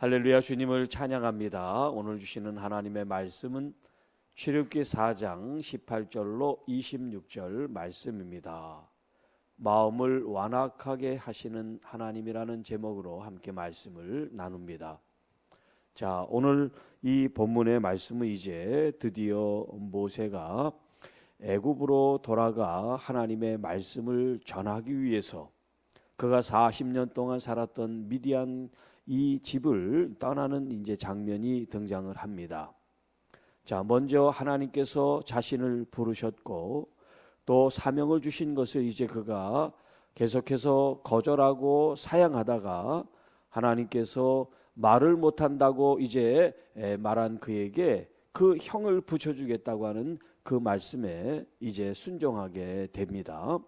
할렐루야 주님을 찬양합니다. 오늘 주시는 하나님의 말씀은 출애굽기 4장 18절로 26절 말씀입니다. 마음을 완악하게 하시는 하나님이라는 제목으로 함께 말씀을 나눕니다. 자, 오늘 이 본문의 말씀은 이제 드디어 모세가 애굽으로 돌아가 하나님의 말씀을 전하기 위해서 그가 40년 동안 살았던 미디안 이 집을 떠나는 이제 장면이 등장을 합니다. 자, 먼저 하나님께서 자신을 부르셨고 또 사명을 주신 것을 이제 그가 계속해서 거절하고 사양하다가 하나님께서 말을 못한다고 이제 말한 그에게 그 형을 붙여주겠다고 하는 그 말씀에 이제 순종하게 됩니다.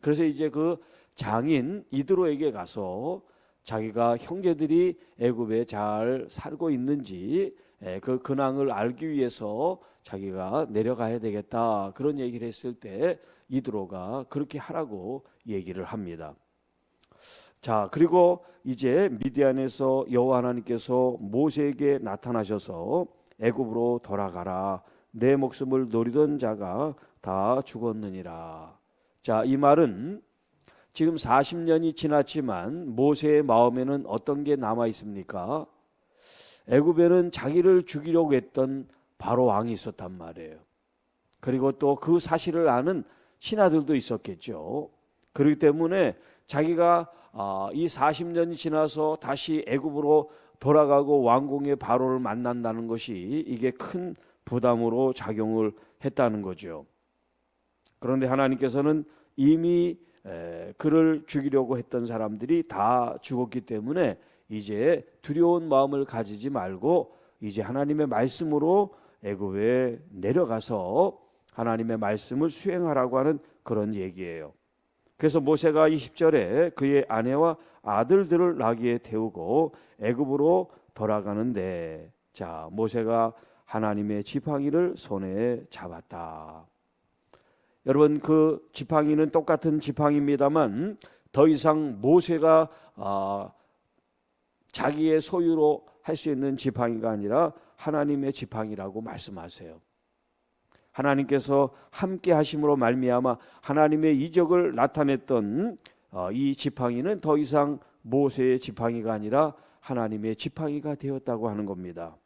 그래서 이제 그 장인 이드로에게 가서 자기가 형제들이 애굽에 잘 살고 있는지 그 근황을 알기 위해서 자기가 내려가야 되겠다 그런 얘기를 했을 때 이드로가 그렇게 하라고 얘기를 합니다. 자 그리고 이제 미디안에서 여호와 하나님께서 모세에게 나타나셔서 애굽으로 돌아가라 내 목숨을 노리던 자가 다 죽었느니라. 자 이 말은 지금 40년이 지났지만 모세의 마음에는 어떤 게 남아 있습니까? 애굽에는 자기를 죽이려고 했던 바로 왕이 있었단 말이에요. 그리고 또 그 사실을 아는 신하들도 있었겠죠. 그렇기 때문에 자기가 아, 이 40년이 지나서 다시 애굽으로 돌아가고 왕궁의 바로를 만난다는 것이 이게 큰 부담으로 작용을 했다는 거죠. 그런데 하나님께서는 이미 그를 죽이려고 했던 사람들이 다 죽었기 때문에 이제 두려운 마음을 가지지 말고 이제 하나님의 말씀으로 애굽에 내려가서 하나님의 말씀을 수행하라고 하는 그런 얘기예요. 그래서 모세가 20절에 그의 아내와 아들들을 나귀에 태우고 애굽으로 돌아가는데 자 모세가 하나님의 지팡이를 손에 잡았다. 여러분 그 지팡이는 똑같은 지팡이입니다만 더 이상 모세가 아, 자기의 소유로 할 수 있는 지팡이가 아니라 하나님의 지팡이라고 말씀하세요. 하나님께서 함께 하심으로 말미암아 하나님의 이적을 나타냈던 어, 이 지팡이는 더 이상 모세의 지팡이가 아니라 하나님의 지팡이가 되었다고 하는 겁니다.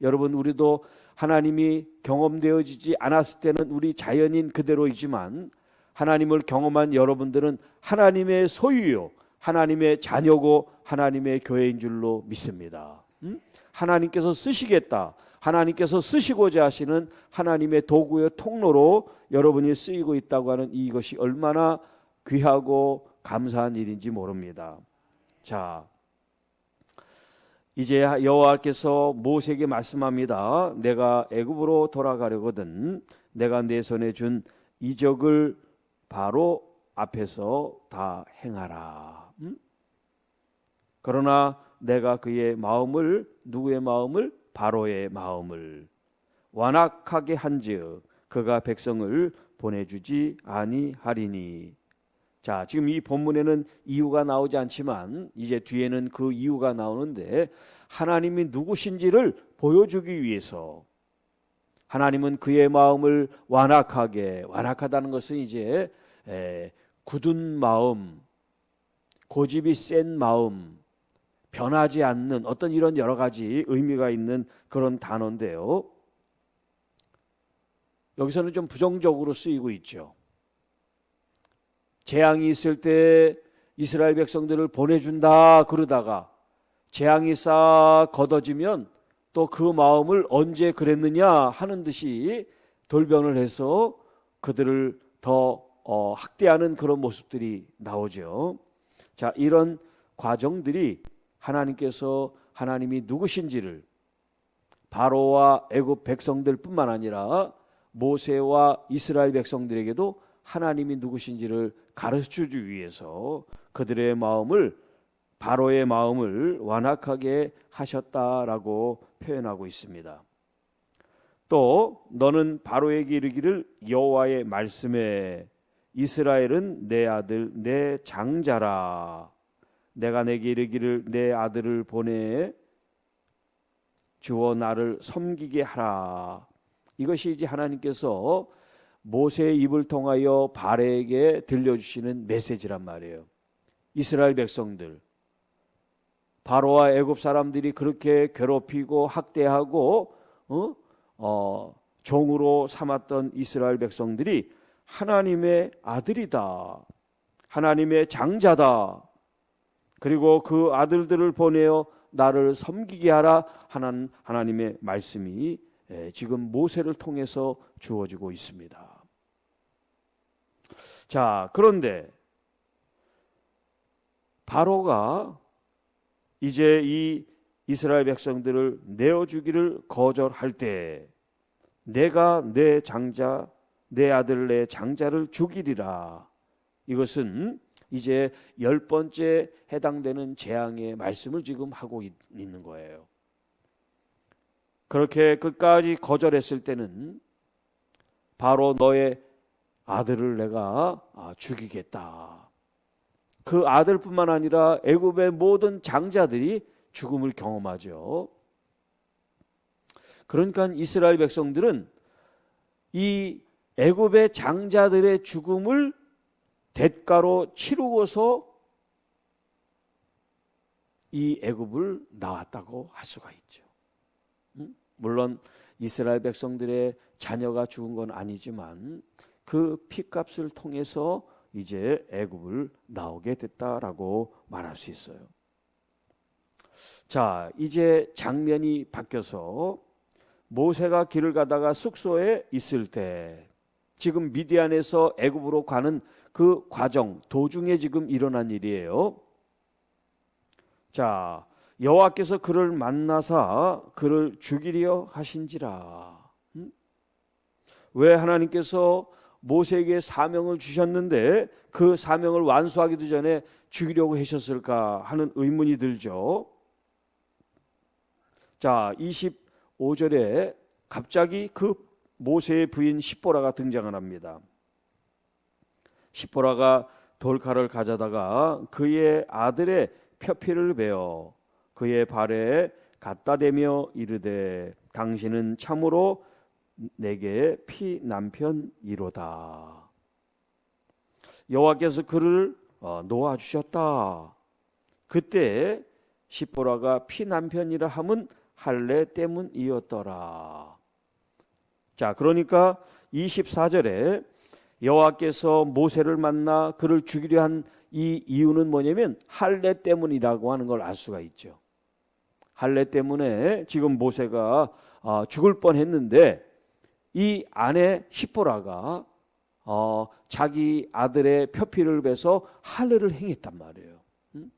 여러분 우리도 하나님이 경험되어지지 않았을 때는 우리 자연인 그대로이지만 하나님을 경험한 여러분들은 하나님의 소유요, 하나님의 자녀고 하나님의 교회인 줄로 믿습니다. 음? 하나님께서 쓰시겠다. 하나님께서 쓰시고자 하시는 하나님의 도구의 통로로 여러분이 쓰이고 있다고 하는 이것이 얼마나 귀하고 감사한 일인지 모릅니다. 자, 이제 여호와께서 모세에게 말씀합니다. 내가 애굽으로 돌아가려거든 내가 내 손에 준 이적을 바로 앞에서 다 행하라. 음? 그러나 내가 그의 마음을 누구의 마음을 바로의 마음을 완악하게 한즉 그가 백성을 보내주지 아니하리니 자, 지금 이 본문에는 이유가 나오지 않지만 이제 뒤에는 그 이유가 나오는데 하나님이 누구신지를 보여주기 위해서 하나님은 그의 마음을 완악하게 완악하다는 것은 이제 에, 굳은 마음, 고집이 센 마음, 변하지 않는 어떤 이런 여러 가지 의미가 있는 그런 단어인데요. 여기서는 좀 부정적으로 쓰이고 있죠. 재앙이 있을 때 이스라엘 백성들을 보내준다 그러다가 재앙이 싹 걷어지면 또 그 마음을 언제 그랬느냐 하는 듯이 돌변을 해서 그들을 더 어, 학대하는 그런 모습들이 나오죠. 자, 이런 과정들이 하나님께서 하나님이 누구신지를 바로와 애굽 백성들뿐만 아니라 모세와 이스라엘 백성들에게도 하나님이 누구신지를 가르쳐 주기 위해서 그들의 마음을 바로의 마음을 완악하게 하셨다라고 표현하고 있습니다. 또 너는 바로에게 이르기를 여호와의 말씀에 이스라엘은 내 아들 내 장자라 내가 내게 이르기를 내 아들을 보내 주어 나를 섬기게 하라. 이것이 이제 하나님께서 모세의 입을 통하여 바레에게 들려주시는 메시지란 말이에요. 이스라엘 백성들 바로와 애굽 사람들이 그렇게 괴롭히고 학대하고 어? 어, 종으로 삼았던 이스라엘 백성들이 하나님의 아들이다. 하나님의 장자다. 그리고 그 아들들을 보내어 나를 섬기게 하라 하는 하나님의 말씀이 예, 지금 모세를 통해서 주어지고 있습니다. 자, 그런데 바로가 이제 이 이스라엘 백성들을 내어 주기를 거절할 때 내가 내 장자 내 아들 내 장자를 죽이리라. 이것은 이제 열 번째 해당되는 재앙의 말씀을 지금 하고 있, 는 거예요. 그렇게 끝까지 거절했을 때는 바로 너의 아들을 내가 아, 죽이겠다. 그 아들뿐만 아니라 애굽의 모든 장자들이 죽음을 경험하죠. 그러니까 이스라엘 백성들은 이 애굽의 장자들의 죽음을 대가로 치르고서 이 애굽을 나왔다고 할 수가 있죠. 물론 이스라엘 백성들의 자녀가 죽은 건 아니지만 그 피값을 통해서 이제 애굽을 나오게 됐다라고 말할 수 있어요. 자, 이제 장면이 바뀌어서 모세가 길을 가다가 숙소에 있을 때 지금 미디안에서 애굽으로 가는 그 과정 도중에 지금 일어난 일이에요. 자, 여호와께서 그를 만나사 그를 죽이려 하신지라. 음? 왜 하나님께서 모세에게 사명을 주셨는데 그 사명을 완수하기도 전에 죽이려고 하셨을까 하는 의문이 들죠. 자, 25절에 갑자기 그 모세의 부인 십보라가 등장을 합니다. 십보라가 돌칼을 가져다가 그의 아들의 표피를 베어 그의 발에 갖다 대며 이르되 당신은 참으로 내게 피 남편이로다. 여호와께서 그를 어, 놓아 주셨다. 그때 십보라가 피 남편이라 함은 할례 때문이었더라. 자, 그러니까 24절에 여호와께서 모세를 만나 그를 죽이려 한 이 이유는 뭐냐면 할례 때문이라고 하는 걸 알 수가 있죠. 할례 때문에 지금 모세가 어, 죽을 뻔했는데 이 아내 시보라가 어, 자기 아들의 표피를 베서 할례를 행했단 말이에요. 응?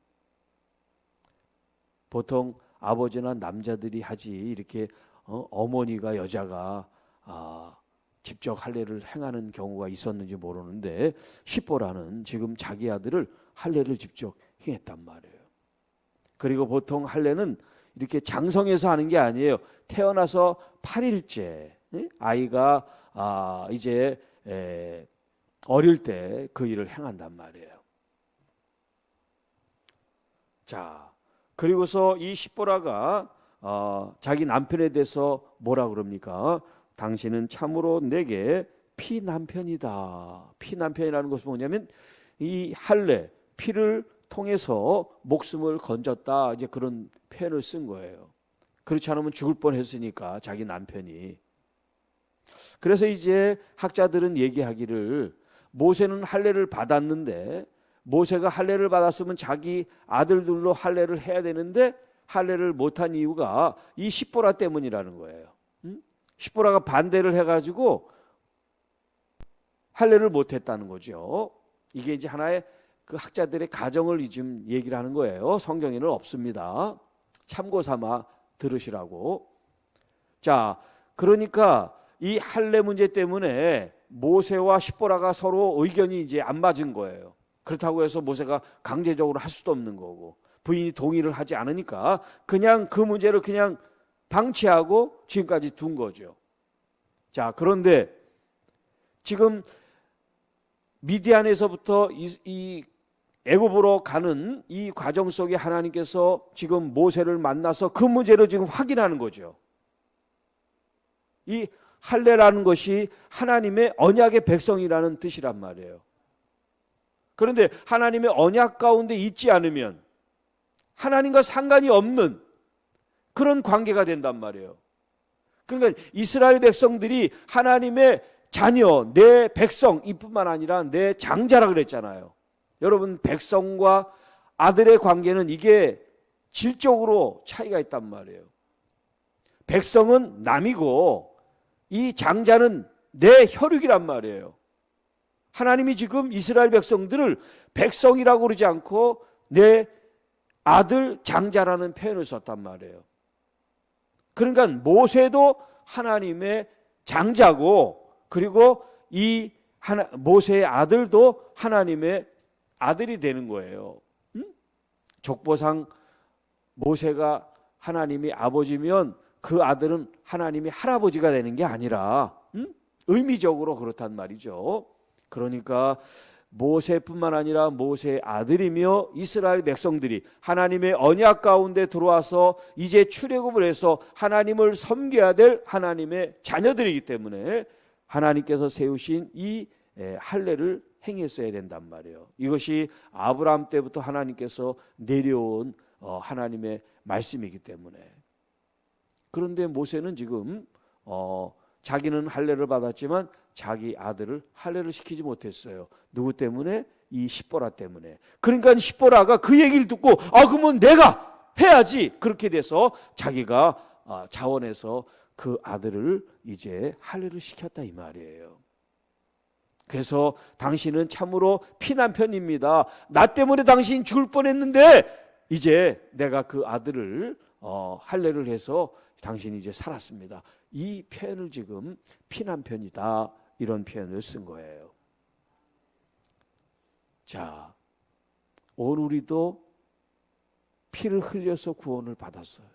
보통 아버지나 남자들이 하지 이렇게 어, 어머니가 여자가 아, 직접 할례를 행하는 경우가 있었는지 모르는데 시보라는 지금 자기 아들을 할례를 직접 행했단 말이에요. 그리고 보통 할례는 이렇게 장성해서 하는 게 아니에요. 태어나서 8일째 아이가 아, 이제 에, 어릴 때 그 일을 행한단 말이에요. 자, 그리고서 이 십보라가 어, 자기 남편에 대해서 뭐라 그럽니까? 당신은 참으로 내게 피 남편이다. 피 남편이라는 것은 뭐냐면 이 할례 피를 통해서 목숨을 건졌다. 이제 그런 표현을 쓴 거예요. 그렇지 않으면 죽을 뻔했으니까 자기 남편이. 그래서 이제 학자들은 얘기하기를 모세는 할례를 받았는데 모세가 할례를 받았으면 자기 아들들로 할례를 해야 되는데 할례를 못한 이유가 이 십보라 때문이라는 거예요. 십보라가 반대를 해가지고 할례를 못했다는 거죠. 이게 이제 하나의 그 학자들의 가정을 지금 얘기를 하는 거예요. 성경에는 없습니다. 참고 삼아 들으시라고. 자, 그러니까 이 할례 문제 때문에 모세와 십보라가 서로 의견이 이제 안 맞은 거예요. 그렇다고 해서 모세가 강제적으로 할 수도 없는 거고 부인이 동의를 하지 않으니까 그냥 그 문제를 그냥 방치하고 지금까지 둔 거죠. 자, 그런데 지금 미디안에서부터 이, 이 애굽으로 가는 이 과정 속에 하나님께서 지금 모세를 만나서 그 문제를 지금 확인하는 거죠. 이 할례라는 것이 하나님의 언약의 백성이라는 뜻이란 말이에요. 그런데 하나님의 언약 가운데 있지 않으면 하나님과 상관이 없는 그런 관계가 된단 말이에요. 그러니까 이스라엘 백성들이 하나님의 자녀, 내 백성 이뿐만 아니라 내 장자라 그랬잖아요. 여러분 백성과 아들의 관계는 이게 질적으로 차이가 있단 말이에요. 백성은 남이고 이 장자는 내 혈육이란 말이에요. 하나님이 지금 이스라엘 백성들을 백성이라고 그러지 않고 내 아들 장자라는 표현을 썼단 말이에요. 그러니까 모세도 하나님의 장자고 그리고 이 하나, 모세의 아들도 하나님의 아들이 되는 거예요. 응? 족보상 모세가 하나님이 아버지면 그 아들은 하나님이 할아버지가 되는 게 아니라 응? 의미적으로 그렇단 말이죠. 그러니까 모세뿐만 아니라 모세의 아들이며 이스라엘 백성들이 하나님의 언약 가운데 들어와서 이제 출애굽을 해서 하나님을 섬겨야 될 하나님의 자녀들이기 때문에 하나님께서 세우신 이 할례를 행했어야 된단 말이에요. 이것이 아브라함 때부터 하나님께서 내려온 어, 하나님의 말씀이기 때문에 그런데 모세는 지금 어, 자기는 할례를 받았지만 자기 아들을 할례를 시키지 못했어요. 누구 때문에? 이 십보라 때문에. 그러니까 십보라가 그 얘기를 듣고 아 그러면 내가 해야지 그렇게 돼서 자기가 아, 자원해서 그 아들을 이제 할례를 시켰다 이 말이에요. 그래서 당신은 참으로 피난편입니다. 나 때문에 당신 죽을 뻔했는데 이제 내가 그 아들을 어, 할례를 해서 당신이 이제 살았습니다. 이 표현을 지금 피난편이다 이런 표현을 쓴 거예요. 자, 오늘 우리도 피를 흘려서 구원을 받았어요.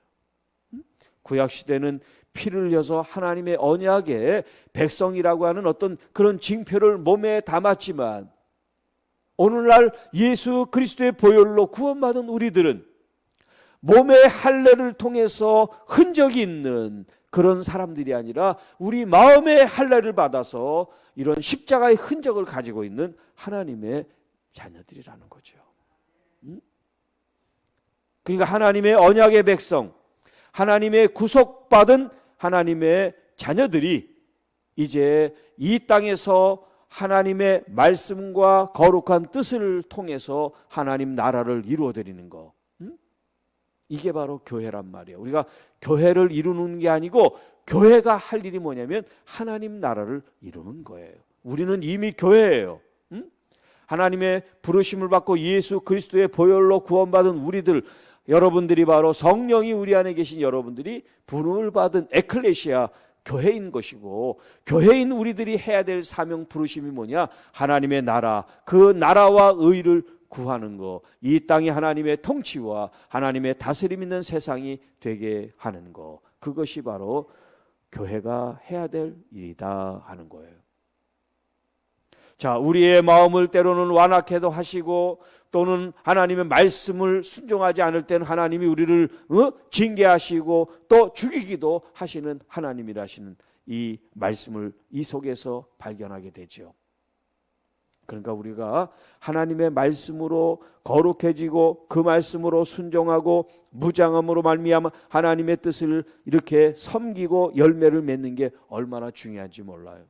구약 시대는 피를 흘려서 하나님의 언약의 백성이라고 하는 어떤 그런 징표를 몸에 담았지만 오늘날 예수 그리스도의 보혈로 구원받은 우리들은 몸의 할례를 통해서 흔적이 있는 그런 사람들이 아니라 우리 마음의 할례를 받아서 이런 십자가의 흔적을 가지고 있는 하나님의 자녀들이라는 거죠. 음? 그러니까 하나님의 언약의 백성, 하나님의 구속받은 하나님의 자녀들이 이제 이 땅에서 하나님의 말씀과 거룩한 뜻을 통해서 하나님 나라를 이루어 드리는 거. 이게 바로 교회란 말이에요. 우리가 교회를 이루는 게 아니고 교회가 할 일이 뭐냐면 하나님 나라를 이루는 거예요. 우리는 이미 교회예요. 응? 하나님의 부르심을 받고 예수 그리스도의 보혈로 구원받은 우리들 여러분들이 바로 성령이 우리 안에 계신 여러분들이 부름을 받은 에클레시아 교회인 것이고 교회인 우리들이 해야 될 사명 부르심이 뭐냐? 하나님의 나라 그 나라와 의를 구하는 거, 이 땅이 하나님의 통치와 하나님의 다스림 있는 세상이 되게 하는 거, 그것이 바로 교회가 해야 될 일이다 하는 거예요. 자, 우리의 마음을 때로는 완악해도 하시고 또는 하나님의 말씀을 순종하지 않을 때는 하나님이 우리를 어? 징계하시고 또 죽이기도 하시는 하나님이라시는 이 말씀을 이 속에서 발견하게 되죠. 그러니까 우리가 하나님의 말씀으로 거룩해지고 그 말씀으로 순종하고 무장함으로 말미암아 하나님의 뜻을 이렇게 섬기고 열매를 맺는 게 얼마나 중요한지 몰라요.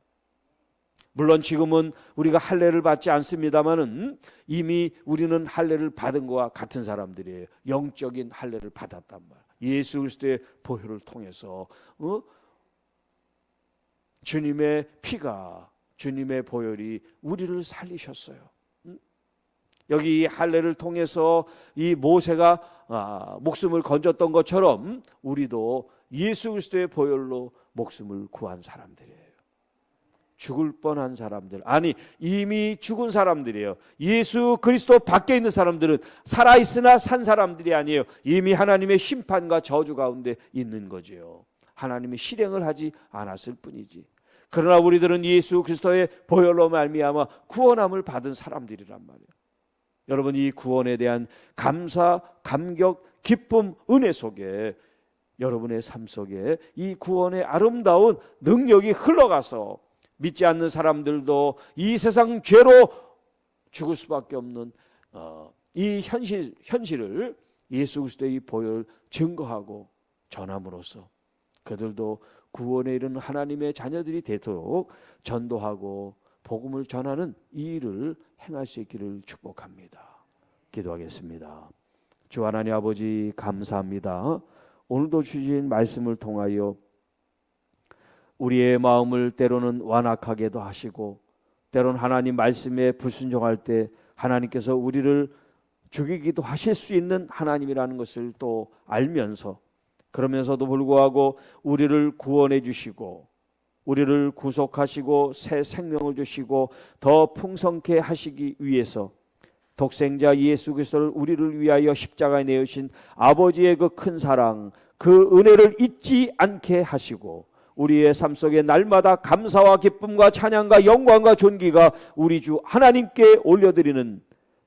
물론 지금은 우리가 할례를 받지 않습니다만은 이미 우리는 할례를 받은 것과 같은 사람들이에요. 영적인 할례를 받았단 말. 예수 그리스도의 보혈을 통해서 어? 주님의 피가 주님의 보혈이 우리를 살리셨어요. 여기 할례를 통해서 이 모세가 아, 목숨을 건졌던 것처럼 우리도 예수 그리스도의 보혈로 목숨을 구한 사람들이에요. 죽을 뻔한 사람들 아니 이미 죽은 사람들이에요. 예수 그리스도 밖에 있는 사람들은 살아 있으나 산 사람들이 아니에요. 이미 하나님의 심판과 저주 가운데 있는 거지요. 하나님이 실행을 하지 않았을 뿐이지. 그러나 우리들은 예수 그리스도의 보혈로 말미암아 구원함을 받은 사람들이란 말이에요. 여러분 이 구원에 대한 감사, 감격, 기쁨, 은혜 속에 여러분의 삶 속에 이 구원의 아름다운 능력이 흘러가서 믿지 않는 사람들도 이 세상 죄로 죽을 수밖에 없는 어, 이 현실 현실을 예수 그리스도의 보혈 증거하고 전함으로써 그들도 구원에 이르는 하나님의 자녀들이 되도록 전도하고 복음을 전하는 이 일을 행할 수 있기를 축복합니다. 기도하겠습니다. 주 하나님 아버지 감사합니다. 오늘도 주신 말씀을 통하여 우리의 마음을 때로는 완악하게도 하시고 때로는 하나님 말씀에 불순종할 때 하나님께서 우리를 죽이기도 하실 수 있는 하나님이라는 것을 또 알면서 그러면서도 불구하고 우리를 구원해 주시고 우리를 구속하시고 새 생명을 주시고 더 풍성케 하시기 위해서 독생자 예수 그리스도를 우리를 위하여 십자가에 내으신 아버지의 그 큰 사랑 그 은혜를 잊지 않게 하시고 우리의 삶 속에 날마다 감사와 기쁨과 찬양과 영광과 존귀가 우리 주 하나님께 올려드리는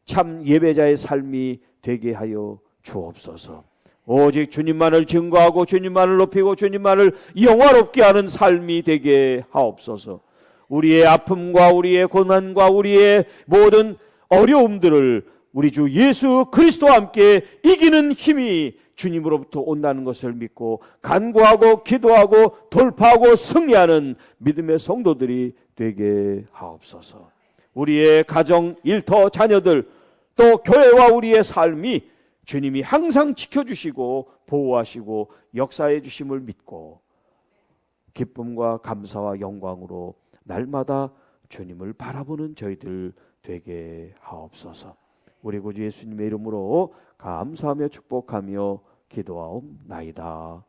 참 예배자의 삶이 되게 하여 주옵소서. 오직 주님만을 증거하고 주님만을 높이고 주님만을 영화롭게 하는 삶이 되게 하옵소서. 우리의 아픔과 우리의 고난과 우리의 모든 어려움들을 우리 주 예수 그리스도와 함께 이기는 힘이 주님으로부터 온다는 것을 믿고 간구하고 기도하고 돌파하고 승리하는 믿음의 성도들이 되게 하옵소서. 우리의 가정, 일터, 자녀들 또 교회와 우리의 삶이 주님이 항상 지켜주시고 보호하시고 역사해 주심을 믿고 기쁨과 감사와 영광으로 날마다 주님을 바라보는 저희들 되게 하옵소서. 우리 구주 예수님의 이름으로 감사하며 축복하며 기도하옵나이다.